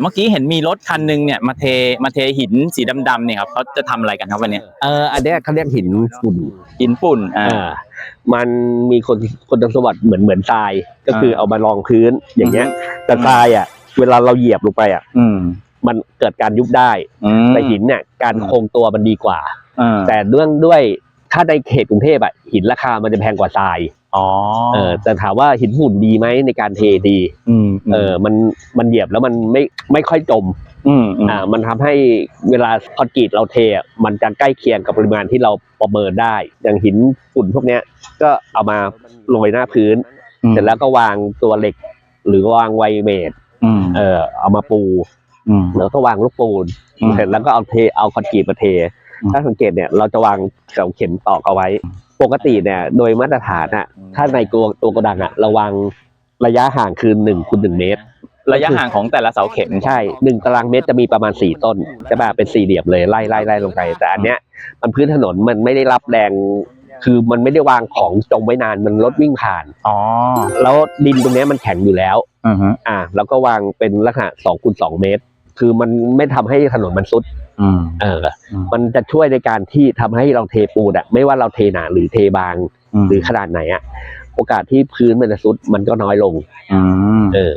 เมื่อกี้เห็นมีรถคันหนึงเนี่ยมาเทมาเทหินสีดำๆเนี่ยครับเขาจะทำอะไรกันครับวันเนี้ยเอออันเนี้ยเขาเรียกหินฝุ่นหินปุ่นอ่า อ่า มันมีคนคนสมบัติเหมือนเหมือนทราย ก็คือเอามารองพื้นอย่างเงี้ย แต่ทรายอะ เวลาเราเหยียบลงไปอะ อืมมันเกิดการยุบได้ อืมแต่หินเนี่ยการอืมคงตัวมันดีกว่า อ่าแต่เรื่องด้วยถ้าในเขตกรุงเทพอะหินราคามันจะแพงกว่าทราย อ๋อเออแต่ถามว่าหินฝุ่นดีไหมในการเทดีอืมเออมันมันเหยียบแล้วมันไม่ไม่ค่อยจมอืมอืมอ่า มันทำให้เวลาคอนกรีตเราเทอะมันจะใกล้เคียงกับปริมาณที่เราประเมินได้ อย่างหินฝุ่นพวกเนี้ย ก็เอามาโรยหน้าพื้น เสร็จแล้วก็วางตัวเหล็ก หรือวางไวเมดอืมเออ เอามาปูอืมแล้วก็วางลูกปูนอืมเสร็จแล้วก็เอาเทเอาคอนกรีตมาเทอืมถ้าสังเกตเนี่ยเราจะวางเสาเข็มตอกเอาไว้ ปกติเนี่ย โดยมาตรฐานอะถ้าในตัวตัวกระดังอะเราวางระยะห่างคือหนึ่งคูณหนึ่งเมตร ระยะห่างของแต่ละเสาเข็มใช่หนึ่งตารางเมตรจะมีประมาณสี่ต้น จะมาเป็นสี่เหลี่ยมเลยไล่ไล่ไล่ลงไป แต่อันเนี้ยมันพื้นถนนมันไม่ได้รับแรงคือมันไม่ได้วางของจมไว้นานมันรถวิ่งผ่านอ๋อแล้วดินตรงเนี้ยมันแข็งอยู่แล้วอือฮึอ่าแล้วก็วางเป็นลักษณะสองคูณสองเมตร คือมันไม่ทำให้ถนนมันซุดอืม เอออืมมันจะช่วยในการที่ทำให้เราเทปูนอะไม่ว่าเราเทหนาหรือเทบาง หรือขนาดไหนอะโอกาสที่พื้นมันจะซุดมันก็น้อยลงอืมเออ